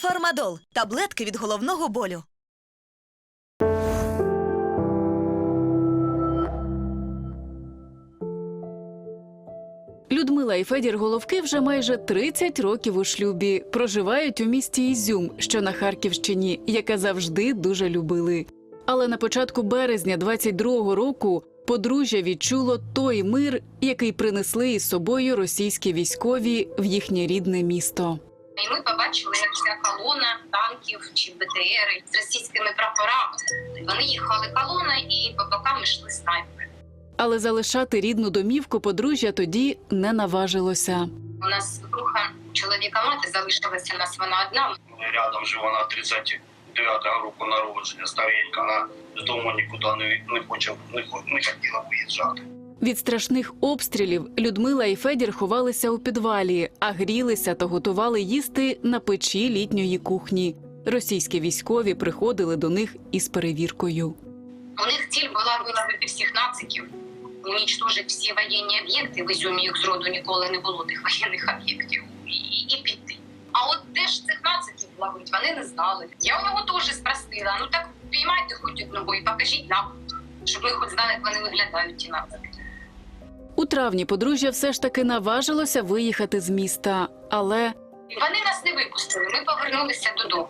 Фармадол таблетки від головного болю. Людмила і Федір Головки вже майже 30 років у шлюбі. Проживають у місті Ізюм, що на Харківщині, яке завжди дуже любили. Але на початку березня 22-го року подружжя відчуло той мир, який принесли із собою російські військові в їхнє рідне місто. І ми побачили, як вся колона танків чи БТР з російськими прапорами. Вони їхали колона і по бокам йшли снайпери. Але залишати рідну домівку подружжя тоді не наважилося. У нас друга чоловіка мати залишилася у нас вона одна. Рядом живе вона 39-го року народження, старенька, вона з дому нікуди не, не, хоче, не, не хотіла виїжджати. Від страшних обстрілів Людмила і Федір ховалися у підвалі, а грілися та готували їсти на печі літньої кухні. Російські військові приходили до них із перевіркою. У них ціль була виловити всіх нациків, унічтожити всі воєнні об'єкти. В Ізюмі їх зроду ніколи не було тих воєнних об'єктів і, і піти. А от де ж цих нациків ловить, вони не знали. Я у нього теж спростила. Ну так піймайте хоч одного і покажіть нам, щоб ми хоч знали, як вони виглядають ті нацики. У травні подружжя все ж таки наважилося виїхати з міста, але Вони нас не випустили. Ми повернулися додому.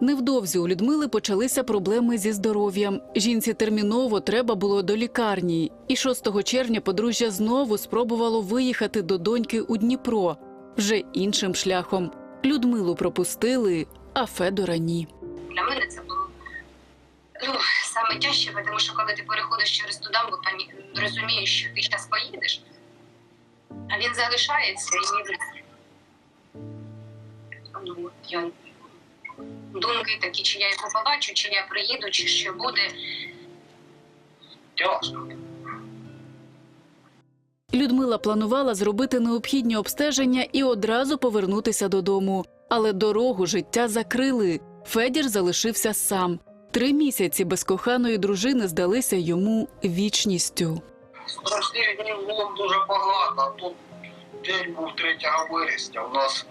невдовзі у Людмили почалися проблеми зі здоров'ям. Жінці терміново треба було до лікарні, і 6 червня подружжя знову спробувало виїхати до доньки у Дніпро вже іншим шляхом. Людмилу пропустили, а Федора ні. Для мене це саме тяжче, тому що коли ти переходиш через ту дамбу, пані розумієш, що ти зараз поїдеш, а він залишається і ну, я думки такі, чи я його побачу, чи я приїду, чи що буде. Тяжко. Людмила планувала зробити необхідні обстеження і одразу повернутися додому. Але дорогу життя закрили. Федір залишився сам. Три місяці без коханої дружини здалися йому вічністю. Страшних днів було дуже багато. Тут день був 3 вересня. У нас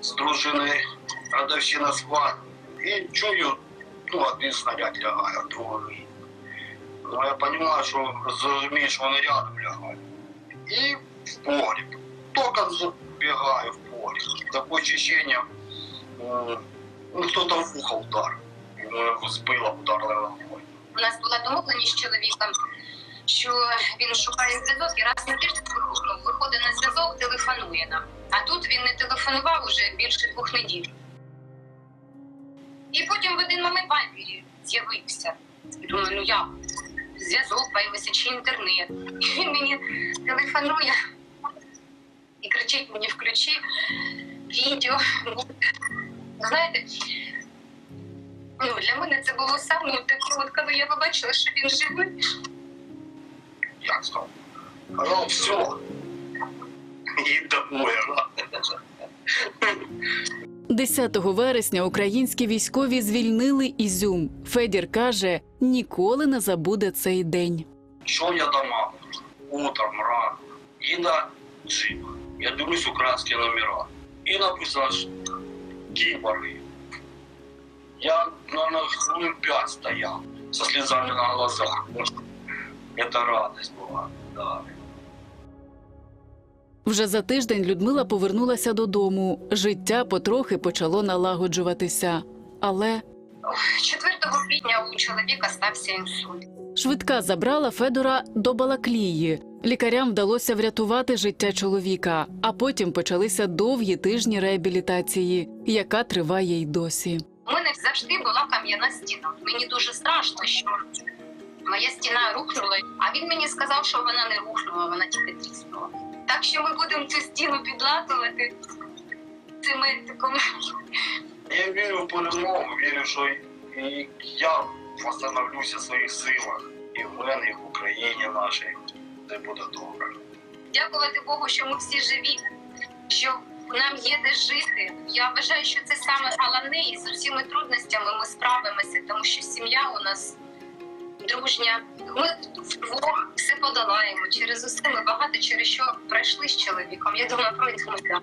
з дружиною годовщина свадьби. І чую, ну, один снаряд лягає, а другий. Ну, я розумію, що зрозумію, що вони рядом лягають. І в погріб. Тільки забігаю в погріб. Таке ощущення, ну, хто-то в ухо ударив. Ударили головою. У нас була домовленість з чоловіком, що він шукає зв'язок і раз на тиждень виход- виходить на зв'язок, телефонує нам. А тут він не телефонував уже більше двох неділь. І потім в один момент в Вайбері з'явився. Думаю, ну як? Зв'язок появився чи інтернет. І він мені телефонує і кричить мені включи відео. Знаєте, Ну, для мене це було саме таке, от коли я побачила, що він живий. Як сказав? Казав, все. І домой. 10 вересня українські військові звільнили Ізюм. Федір каже, ніколи не забуде цей день. Що я дома? Утром, рано. Їда джип. Я дивлюсь українські номера. І написано ж кіборги. Я, хвилин п'ять стояв со слезами на глазах. Это радость була. Да. Вже за тиждень Людмила повернулася додому. Життя потрохи почало налагоджуватися. Але 4 квітня у чоловіка стався інсульт. швидка забрала Федора до Балаклії. Лікарям вдалося врятувати життя чоловіка, а потім почалися довгі тижні реабілітації, яка триває й досі. Завжди була кам'яна стіна. Мені дуже страшно, що моя стіна рухнула, а він мені сказав, що вона не рухнула, вона тільки тріснула. Так що ми будемо цю стіну підлатувати цементиком. Я вірю в перемогу, вірю, що і я восстановлюся в своїх силах. І в мене, і в Україні нашій. Це буде добре. Дякувати Богу, що ми всі живі, що нам є де жити. Я вважаю, що це саме головне, і з усіми трудностями ми справимося, тому що сім'я у нас дружня. Ми вдвох все подолаємо. Через усе ми багато через що пройшли з чоловіком. Я думаю, пройдемо. так.